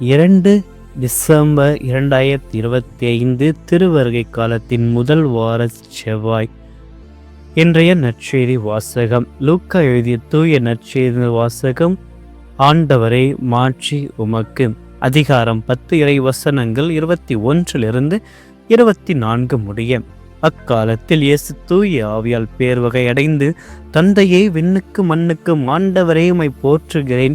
இரண்டு டிசம்பர் இரண்டாயிரத்தி இருபத்தி ஐந்து திருவருகை காலத்தின் முதல் வார செவ்வாய். இன்றைய நற்செய்தி வாசகம். லூக்கா எழுதிய தூய நற்செய்தி வாசகம் ஆண்டவரை மாற்றி உமக்கு. அதிகாரம் பத்து இறை வசனங்கள் இருபத்தி ஒன்றிலிருந்து இருபத்தி நான்கு முடிய. அக்காலத்தில் இயேசு தூய ஆவியால் பேர் வகை அடைந்து தந்தையை விண்ணுக்கு மண்ணுக்கும் ஆண்டவரையுமை போற்றுகிறேன்.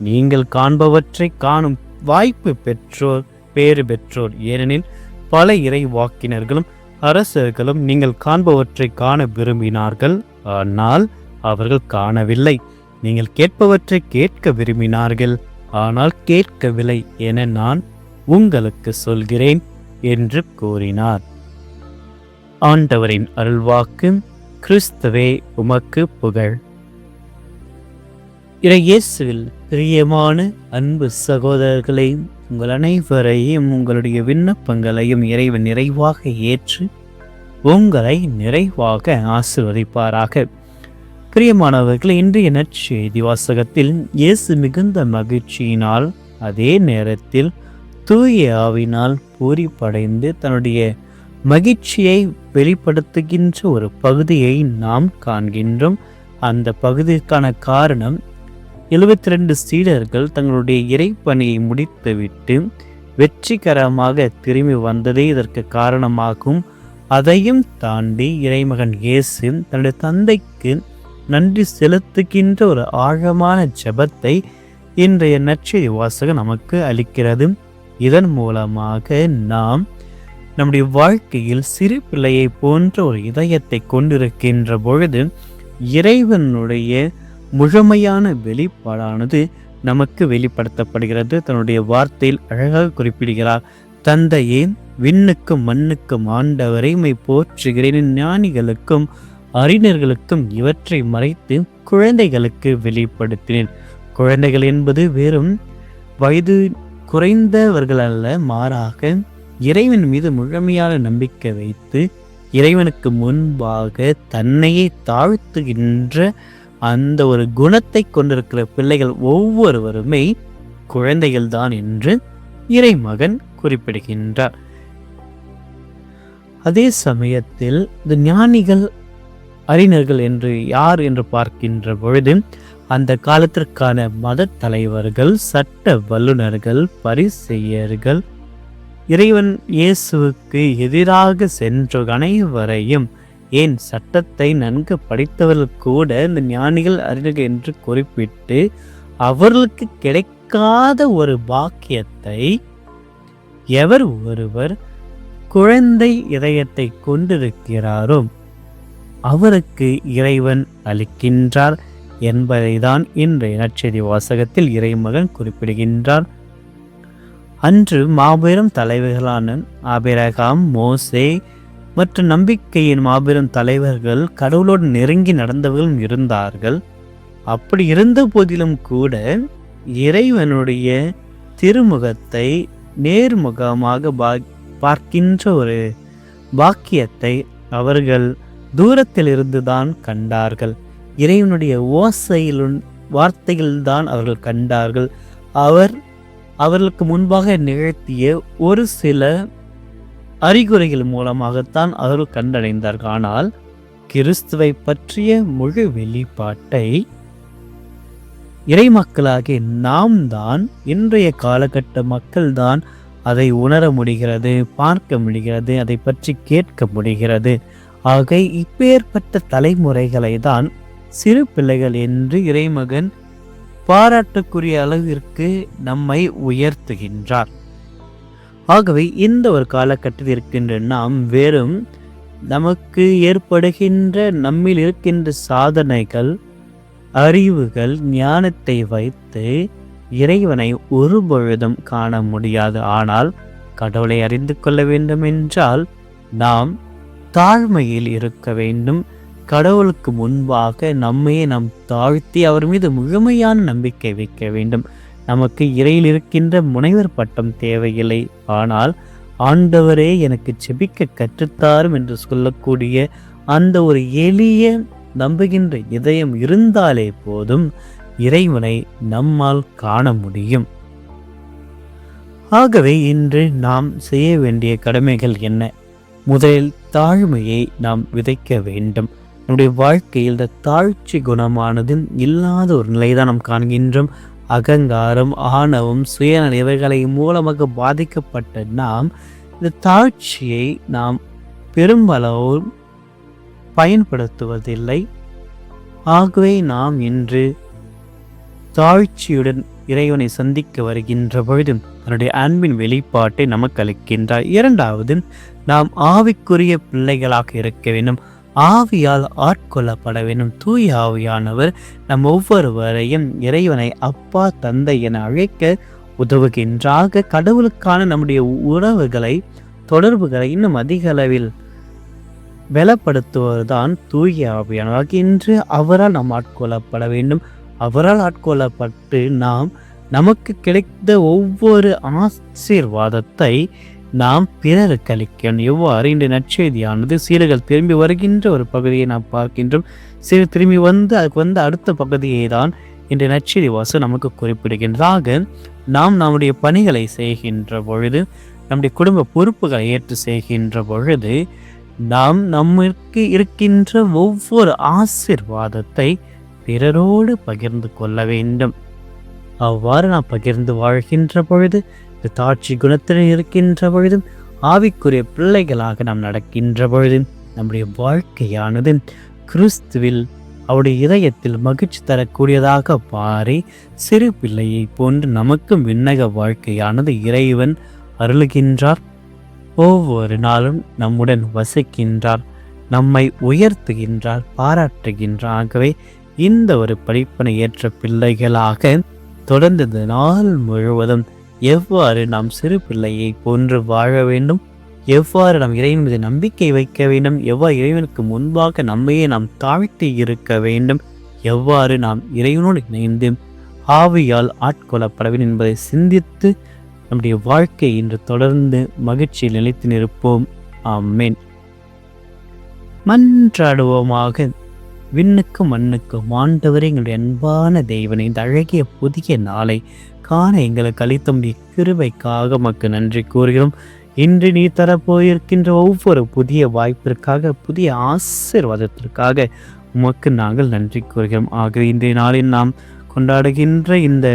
நீங்கள் காண்பவற்றை காணும் வாய்ப்பு பெற்றோர் பேறு பெற்றோர். ஏனெனில் பல இறை வாக்கினர்களும் அரசர்களும் நீங்கள் காண்பவற்றை காண விரும்பினார்கள். ஆனால் அவர்கள் காணவில்லை. நீங்கள் கேட்பவற்றை கேட்க விரும்பினார்கள். ஆனால் கேட்கவில்லை என நான் உங்களுக்கு சொல்கிறேன் என்று கூறினார். ஆண்டவரின் அருள்வாக்கு கிறிஸ்துவே உமக்கு புகழ். இறையேசுவில் பிரியமான அன்பு சகோதரர்களையும் உங்கள் அனைவரையும் உங்களுடைய விண்ணப்பங்களையும் இறைவன் நிறைவாக ஏற்று உங்களை நிறைவாக ஆசிர்வதிப்பாராக. பிரியமானவர்கள் இன்றைய நற்செய்தி வாசகத்தில் இயேசு மிகுந்த மகிழ்ச்சியினால் அதே நேரத்தில் தூய ஆவினால் பூரிப்படைந்து தன்னுடைய மகிழ்ச்சியை வெளிப்படுத்துகின்ற ஒரு பகுதியை நாம் காண்கின்றோம். அந்த பகுதிக்கான காரணம் எழுபத்தி ரெண்டு சீடர்கள் தங்களுடைய இறைப்பணியை முடித்துவிட்டு வெற்றிகரமாக திரும்பி வந்ததே இதற்கு காரணமாகும். அதையும் தாண்டி இறைமகன் இயேசு தன்னுடைய தந்தைக்கு நன்றி செலுத்துகின்ற ஒரு ஆழமான ஜெபத்தை இன்றைய நற்செய்தி வாசகம் நமக்கு அளிக்கிறது. இதன் மூலமாக நாம் நம்முடைய வாழ்க்கையில் சிறு பிள்ளையை போன்ற ஒரு இதயத்தை கொண்டிருக்கின்ற பொழுது இறைவனுடைய முழுமையான வெளிப்பாடானது நமக்கு வெளிப்படுத்தப்படுகிறது. தன்னுடைய வார்த்தையில் அழகாக குறிப்பிடுகிறார் தந்தையே விண்ணுக்கும் மண்ணுக்கும் ஆண்டவரை மை போற்றுகிறேன். ஞானிகளுக்கும் அறிஞர்களுக்கும் இவற்றை மறைத்து குழந்தைகளுக்கு வெளிப்படுத்தினேன். குழந்தைகள் என்பது வெறும் வயது குறைந்தவர்கள் அல்ல மாறாக இறைவன் மீது முழுமையான நம்பிக்கை வைத்து இறைவனுக்கு முன்பாக தன்னையே தாழ்த்துகின்ற அந்த ஒரு குணத்தை கொண்டிருக்கிற பிள்ளைகள் ஒவ்வொருவருமே குழந்தைகள்தான் என்று இறைமகன் குறிப்பிடுகின்றார். அதே சமயத்தில் இந்த ஞானிகள் அறிஞர்கள் என்று யார் என்று பார்க்கின்ற பொழுது அந்த காலத்திற்கான மத தலைவர்கள் சட்ட வல்லுநர்கள் பரிசெய்யர்கள் இறைவன் இயேசுவுக்கு எதிராக சென்ற அனைவரையும் ஏன் சட்டத்தை நன்கு படித்தவர்கள் கூட இந்த ஞானிகள் அறிஞர்கள் என்று குறிப்பிட்டு அவர்களுக்கு கிடைக்காத ஒரு பாக்கியத்தை எவர் ஒருவர் குழந்தை இதயத்தை கொண்டிருக்கிறாரோ அவருக்கு இறைவன் அளிக்கின்றார் என்பதைதான் இன்றைய நற்செய்தி வாசகத்தில் இறைமகன் குறிப்பிடுகின்றார். அன்று மாபெரும் தலைவர்களான ஆபிரகாம் மோசே மற்றும் நம்பிக்கையின் மாபெரும் தலைவர்கள் கடவுளோடு நெருங்கி நடந்தவர்களும் இருந்தார்கள். அப்படி இருந்த போதிலும் கூட இறைவனுடைய திருமுகத்தை நேர்முகமாக பா பார்க்கின்ற ஒரு பாக்கியத்தை அவர்கள் தூரத்தில் இருந்துதான் கண்டார்கள். இறைவனுடைய ஓசையிலும் வார்த்தையில்தான் அவர்கள் கண்டார்கள். அவர் அவர்களுக்கு முன்பாக நிகழ்த்திய ஒரு சில அறிகுறிகள் மூலமாகத்தான் அவர்கள் கண்டடைந்தார்கள் ஆனால் கிறிஸ்துவை பற்றிய முழு வெளிப்பாட்டை இறைமக்களாகிய நாம் தான் இன்றைய காலகட்ட மக்கள்தான் அதை உணர முடிகிறது பார்க்க முடிகிறது அதை பற்றி கேட்க முடிகிறது. ஆக இப்பேற்பட்ட தலைமுறைகளை தான் சிறு பிள்ளைகள் என்று இறைமகன் பாராட்டுக்குரிய அளவிற்கு நம்மை உயர்த்துகின்றார். ஆகவே இந்த ஒரு காலகட்டத்தில் இருக்கின்ற நாம் வெறும் நமக்கு ஏற்படுகின்ற நம்மில் இருக்கின்ற சாதனைகள் அறிவுகள் ஞானத்தை வைத்து இறைவனை ஒரு பொழுதும் காண முடியாது. ஆனால் கடவுளை அறிந்து கொள்ள வேண்டும் என்றால் நாம் தாழ்மையில் இருக்க வேண்டும். கடவுளுக்கு முன்பாக நம்மையே நாம் தாழ்த்தி அவர் மீது முழுமையான நம்பிக்கை வைக்க வேண்டும். நமக்கு இறையில் இருக்கின்ற முனைவர் பட்டம் தேவையில்லை. ஆனால் ஆண்டவரே எனக்கு செபிக்க கற்றுத்தாரும் என்று சொல்லக்கூடிய அந்த ஒரு எளிய நம்புகின்ற இதயம் இருந்தாலே போதும் இறைவனை நம்மால் காண முடியும். ஆகவே இன்று நாம் செய்ய வேண்டிய கடமைகள் என்ன? முதலில் தாழ்மையை நாம் விதைக்க வேண்டும். நம்முடைய வாழ்க்கையில் இந்த தாழ்ச்சி குணமானது இல்லாத ஒரு நிலைதான் நாம் காண்கின்றோம். அகங்காரம் ஆணவம் சுயநலம் இவைகளை மூலமாக பாதிக்கப்பட்ட நாம் இந்த தாழ்ச்சியை நாம் பெரும்பளவும் பயன்படுத்துவதில்லை. ஆகவே நாம் இன்று தாழ்ச்சியுடன் இறைவனை சந்திக்க வருகின்ற பொழுது தன்னுடைய அன்பின் வெளிப்பாட்டை நமக்கு அளிக்கின்றார். இரண்டாவது நாம் ஆவிக்குரிய பிள்ளைகளாக இருக்க வேண்டும். ஆவியால் ஆட்கொள்ளப்பட வேண்டும் தூய ஆவியானவர் நம் ஒவ்வொருவரையும் இறைவனை அப்பா தந்தை என அழைக்க உதவுகின்றாக. கடவுளுக்கான நம்முடைய உறவுகளை தொடர்புகளை இன்னும் அதிக அளவில் வெலப்படுத்துவதுதான் தூய ஆவியானவர். இன்று அவரால் நாம் ஆட்கொள்ளப்பட வேண்டும். அவரால் ஆட்கொள்ளப்பட்டு நாம் நமக்கு கிடைத்த ஒவ்வொரு ஆசீர்வாதத்தை நாம் பிறருக்கு அளிக்கணும் எவ்வாறு? இந்த நற்செய்தியானது சீரர்கள் திரும்பி வருகின்ற ஒரு பகுதியை நாம் பார்க்கின்றோம். சீர் திரும்பி வந்து அதுக்கு வந்து அடுத்த பகுதியை தான் இன்று நச்செய்தி வாசம் நமக்கு குறிப்பிடுகின்றாக நாம் நம்முடைய பணிகளை செய்கின்ற பொழுது நம்முடைய குடும்ப பொறுப்புகளை ஏற்று செய்கின்ற பொழுது நாம் நம்மிற்கு இருக்கின்ற ஒவ்வொரு ஆசிர்வாதத்தை பிறரோடு பகிர்ந்து கொள்ள வேண்டும். அவ்வாறு நாம் பகிர்ந்து வாழ்கின்ற பொழுது தாட்சி குணத்துடன் இருக்கின்ற பொழுதும் ஆவிக்குரிய பிள்ளைகளாக நாம் நடக்கின்ற பொழுது நம்முடைய வாழ்க்கையானது கிறிஸ்துவில் அவருடைய இதயத்தில் மகிழ்ச்சி தரக்கூடியதாக மாறி சிறு பிள்ளையை போன்று நமக்கும் விண்ணக வாழ்க்கையானது இறைவன் அருளுகின்றார். ஒவ்வொரு நாளும் நம்முடன் வசிக்கின்றார் நம்மை உயர்த்துகின்றார் பாராட்டுகின்றார். ஆகவே இந்த ஒரு படிப்பனை ஏற்ற பிள்ளைகளாக தொடர்ந்து நாள் முழுவதும் எவ்வாறு நாம் சிறு பிள்ளையை போன்று வாழ வேண்டும்? எவ்வாறு நாம் இறைவன் மீது நம்பிக்கை வைக்க வேண்டும்? எவ்வாறு இறைவனுக்கு முன்பாக நம்மையே நாம் தாழ்த்தி இருக்க வேண்டும்? எவ்வாறு நாம் இறைவனோடு இணைந்து ஆவியால் ஆட்கொள்ளப்பட வேண்டும் என்பதை சிந்தித்து நம்முடைய வாழ்க்கை இன்று தொடர்ந்து மகிழ்ச்சியில் நிலைத்து நிற்போம். ஆமேன். மன்றாடுவோமாக. விண்ணுக்கும் மண்ணுக்கும் ஆண்டவரே எங்களுடைய அன்பான தெய்வனை இந்த அழகிய புதிய நாளை காண எங்களுக்கு அளித்தும் முடிய கிருபைக்காக மக்கு நன்றி கூறுகிறோம். இன்று நீ தரப்போயிருக்கின்ற ஒவ்வொரு புதிய வாய்ப்பிற்காக புதிய ஆசீர்வாதத்திற்காக உமக்கு நாங்கள் நன்றி கூறுகிறோம். ஆகவே இன்றைய நாளில் நாம் கொண்டாடுகின்ற இந்த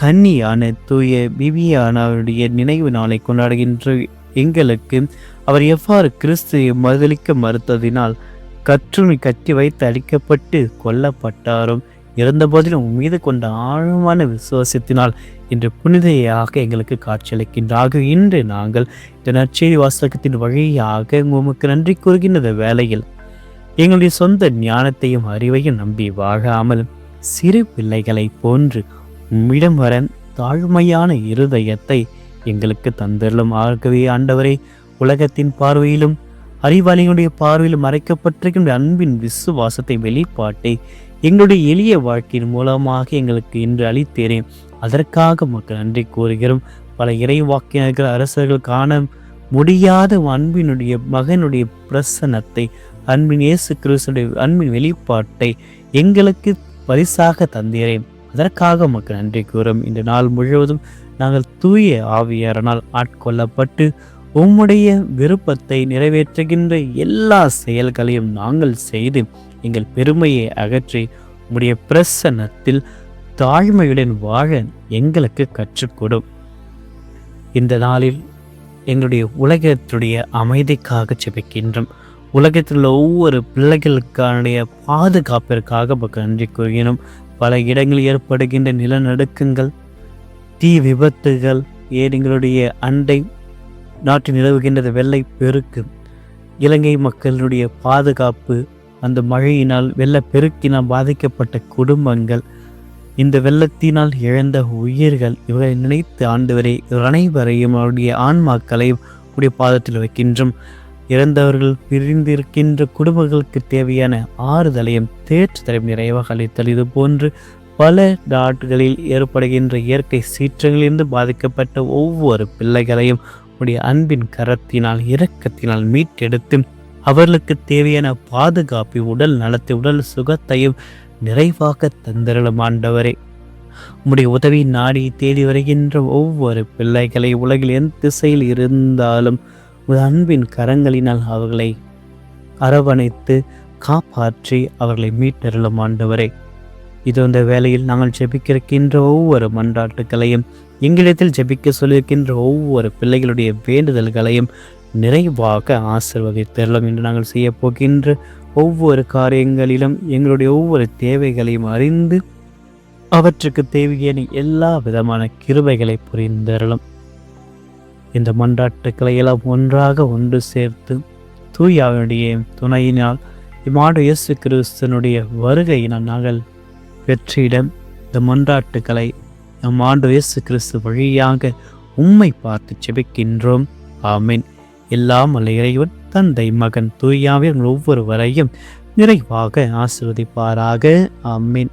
கன்னியான தூய பிபியானவருடைய நினைவு நாளை கொண்டாடுகின்ற எங்களுக்கு அவர் எவ்வாறு கிறிஸ்துவை மறுதளிக்க மறுத்ததினால் கற்றுணி கட்டி வைத்து அடிக்கப்பட்டு கொல்லப்பட்டாரும் இருந்தபோதிலும் உன் மீது கொண்ட ஆழமான விசுவாசத்தினால் இன்று புனிதையாக எங்களுக்கு காட்சியளிக்கின்றாக இன்று நாங்கள் இந்த நற்செய்தி வாசகத்தின் வழியாக உமக்கு நன்றி கூறுகின்ற வேளையில் எங்களுடைய சொந்த ஞானத்தையும் அறிவையும் நம்பி வாழாமல் சிறு பிள்ளைகளை போன்று உம்மிடம் வர தாழ்மையான இருதயத்தை எங்களுக்கு தந்தருளும். ஆகவே ஆண்டவரே உலகத்தின் பார்வையிலும் அறிவாளிகளுடைய பார்வையில் மறைக்கப்பட்டிருக்கின்ற அன்பின் விசுவாசத்தை வெளிப்பாட்டை எங்களுடைய எளிய வாழ்க்கையின் மூலமாக எங்களுக்கு இன்று அளித்தேறேன் அதற்காக மக்கள் நன்றி கூறுகிறோம். பல இறை வாக்கியர்கள் அரசர்கள் காண முடியாத அன்பினுடைய மகனுடைய பிரசனத்தை அன்பின் இயேசு கிறிஸ்துடைய அன்பின் வெளிப்பாட்டை எங்களுக்கு பரிசாக தந்தீரேன் அதற்காக மக்கள் நன்றி கூறும். இந்த நாள் முழுவதும் நாங்கள் தூய ஆவியாரனால் ஆட்கொள்ளப்பட்டு உம்முடைய விருப்பத்தை நிறைவேற்றுகின்ற எல்லா செயல்களையும் நாங்கள் செய்து எங்கள் பெருமையை அகற்றி உம்முடைய பிரசன்னத்தில் தாழ்மையுடன் வாழ எங்களுக்கு கற்றுக்கொடும். இந்த நாளில் எங்களுடைய உலகத்துடைய அமைதிக்காக செபிக்கின்றோம் உலகத்தில் உள்ள ஒவ்வொரு பிள்ளைகளுக்கான பாதுகாப்பிற்காக நன்றி கூறுகிறோம். பல இடங்களில் ஏற்படுகின்ற நிலநடுக்கங்கள் தீ விபத்துகள் ஏன் எங்களுடைய அண்டை நாட்டில் நிலவுகின்றது வெள்ளை பெருக்கு இலங்கை மக்களுடைய பாதுகாப்பு அந்த மழையினால் வெள்ளப்பெருக்கினால் பாதிக்கப்பட்ட குடும்பங்கள் இந்த வெள்ளத்தினால் இழந்த உயிர்கள் இவரை நினைத்து ஆண்டவரே இவர் அனைவரையும் அவருடைய ஆன்மாக்களையும் உடைய பாதத்தில் வைக்கின்றோம். இறந்தவர்கள் பிரிந்திருக்கின்ற குடும்பங்களுக்கு தேவையான ஆறுதலையும் தேற்றுதலையும் நிறைவாக அளித்தல். இது போன்று பல நாடுகளில் ஏற்படுகின்ற இயற்கை சீற்றங்களிலிருந்து பாதிக்கப்பட்ட ஒவ்வொரு பிள்ளைகளையும் உடைய அன்பின் கரத்தினால் இரக்கத்தினால் மீட்டெடுத்து அவர்களுக்கு தேவையான பாதுகாப்பை உடல் நலத்தை உடல் சுகத்தையும் நிறைவாக தந்திரலும் ஆண்டவரே. உம்முடைய உதவி நாடி தேடி வருகின்ற ஒவ்வொரு பிள்ளைகளை உலகில் எந்த திசையில் இருந்தாலும் அன்பின் கரங்களினால் அவர்களை அரவணைத்து காப்பாற்றி அவர்களை மீட்டருளும் ஆண்டவரே. இது இந்த வேலையில் நாங்கள் ஜெபிக்கிருக்கின்ற ஒவ்வொரு மன்றாட்டுகளையும் எங்களிடத்தில் ஜெபிக்க சொல்லியிருக்கின்ற ஒவ்வொரு பிள்ளைகளுடைய வேண்டுதல்களையும் நிறைவாக ஆசிர்வதித்தரலாம் என்று நாங்கள் செய்ய போகின்ற ஒவ்வொரு காரியங்களிலும் எங்களுடைய ஒவ்வொரு தேவைகளையும் அறிந்து அவற்றுக்கு தேவையான எல்லா விதமான கிருபைகளை புரிந்தரலும் இந்த மன்றாட்டுக்களை எல்லாம் ஒன்றாக ஒன்று சேர்த்து தூயாவினுடைய துணையினால் இம்மாண்டு இயேசு கிறிஸ்தனுடைய வருகையினால் நாங்கள் வெற்றியிடம் இந்த மன்றாட்டுக்களை நம் ஆண்டு இயேசு கிறிஸ்து வழியாக உம்மை பார்த்து செபிக்கின்றோம் ஆமீன். எல்லாம் அல்ல இறைவன் தந்தை மகன் தூயாவின் ஒவ்வொருவரையும் நிறைவாக ஆசிர்வதிப்பாராக. ஆமீன்.